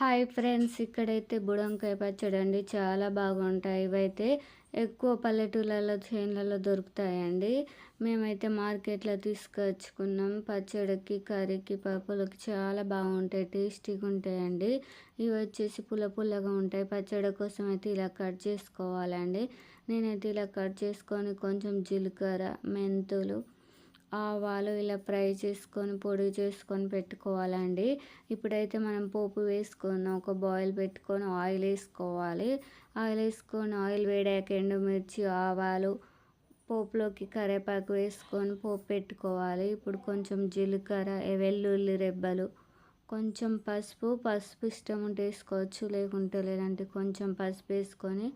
Hi friends ఇక్కడైతే బుడంకాయ పచ్చడి అండి. చాలా బాగుంటాయి. ఇవైతే ఎక్కువ పల్లెటూళ్ళలో చేనులలో దొరుకుతాయండి. మేమైతే మార్కెట్లో తీసుకొచ్చుకున్నాం. పచ్చడికి కర్రీకి పప్పులకి చాలా బాగుంటాయి టేస్టీగా ఉంటాయండి. ఇవి వచ్చేసి పుల్ల పుల్లగా ఉంటాయి. పచ్చడి కోసం అయితే ఇలా కట్ చేసుకోవాలండి. నేనైతే ఇలా కట్ చేసుకొని కొంచెం జీలకర్ర మెంతులు ఆవాలు ఇలా ఫ్రై చేసుకొని పొడి చేసుకొని పెట్టుకోవాలండి. ఇప్పుడైతే మనం పోపు వేసుకున్నాం ఒక బాయిల్ పెట్టుకొని ఆయిల్ వేసుకోవాలి. ఆయిల్ వేసుకొని ఆయిల్ వేడాక ఎండుమిర్చి ఆవాలు పోపులోకి కరివేపాకు వేసుకొని పోపు పెట్టుకోవాలి. ఇప్పుడు కొంచెం జీలకర్ర వెల్లుల్లి రెబ్బలు కొంచెం పసుపు. పసుపు ఇష్టం ఉంటే వేసుకోవచ్చు లేకుంటే లేదంటే కొంచెం పసుపు వేసుకొని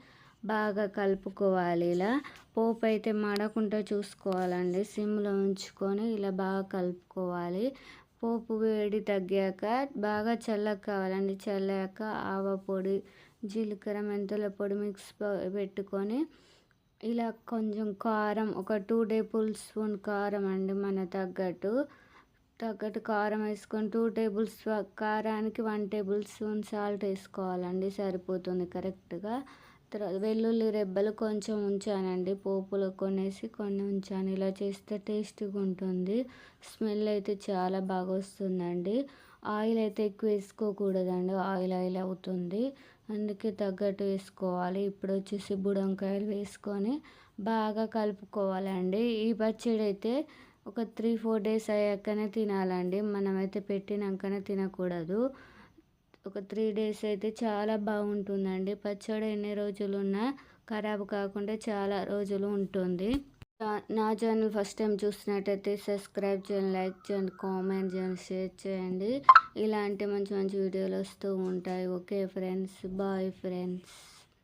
బాగా కలుపుకోవాలి ఇలా. పోపు అయితే మాడకుండా చూసుకోవాలండి. సిమ్లో ఉంచుకొని ఇలా బాగా కలుపుకోవాలి. పోపు వేడి తగ్గాక బాగా చల్లక కావాలండి. చల్లాక ఆవ పొడి జీలకర్ర మెంతుల పొడి మిక్స్ పెట్టుకొని ఇలా కొంచెం కారం ఒక టూ టేబుల్ స్పూన్ కారం అండి మన తగ్గట్టు. తగ్గట్టు కారం వేసుకొని టూ టేబుల్ కారానికి వన్ టేబుల్ స్పూన్ సాల్ట్ వేసుకోవాలండి. సరిపోతుంది కరెక్ట్గా. వెల్లుల్లి రెబ్బలు కొంచెం ఉంచానండి. పోపులో కొనేసి కొన్ని ఉంచాను. ఇలా చేస్తే టేస్టీగా ఉంటుంది. స్మెల్ అయితే చాలా బాగా వస్తుందండి. ఆయిల్ అయితే ఎక్కువ వేసుకోకూడదండి. ఆయిల్ ఆయిల్ అవుతుంది. అందుకే తగ్గట్టు వేసుకోవాలి. ఇప్పుడు వచ్చేసి బుడంకాయలు వేసుకొని బాగా కలుపుకోవాలండి. ఈ పచ్చడి అయితే ఒక త్రీ ఫోర్ డేస్ అయ్యాకనే తినాలండి. మనమైతే పెట్టినాకనే తినకూడదు. ఒక త్రీ డేస్ అయితే చాలా బాగుంటుందండి. పచ్చడి ఎన్ని రోజులు ఉన్నా ఖరాబ్ కాకుండా చాలా రోజులు ఉంటుంది. నా ఛానల్ ఫస్ట్ టైం చూసినట్టయితే సబ్స్క్రైబ్ చేయండి లైక్ చేయండి కామెంట్ చేయండి షేర్ చేయండి. ఇలాంటి మంచి మంచి వీడియోలు వస్తూ ఉంటాయి. Okay friends bye friends.